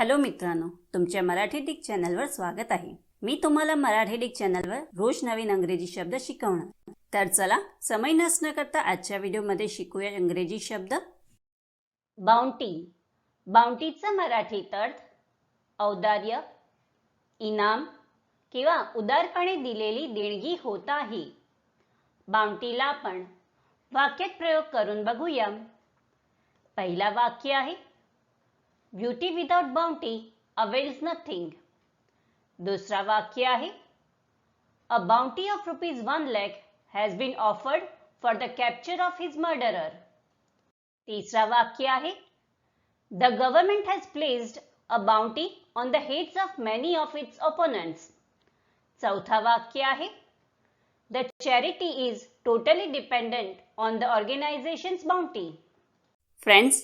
Hello मित्रांनो तुमच्या मराठी डिक चॅनलवर स्वागत आहे. मी तुम्हाला मराठी डिक चॅनलवर रोज नवीन अंग्रेजी शब्द शिकवणार. तर चला समय नसणं करता आजच्या व्हिडिओमध्ये शिकूया इंग्रजी शब्द. बाउंटी. बाउंटीचा मराठीत अर्थ औदार्य इनाम किंवा उदारपणे दिलेली देणगी होत आहे. बाउंटीला आपण वाक्यात प्रयोग करून बघूया. पहिला वाक्य आहे beauty without bounty avails nothing दुसरा वाक्य आहे a bounty of rupees one lakh has been offered for the capture of his murderer तिसरा वाक्य आहे the government has placed a bounty on the heads of many of its opponents चौथा वाक्य आहे the charity is totally dependent on the organisations bounty friends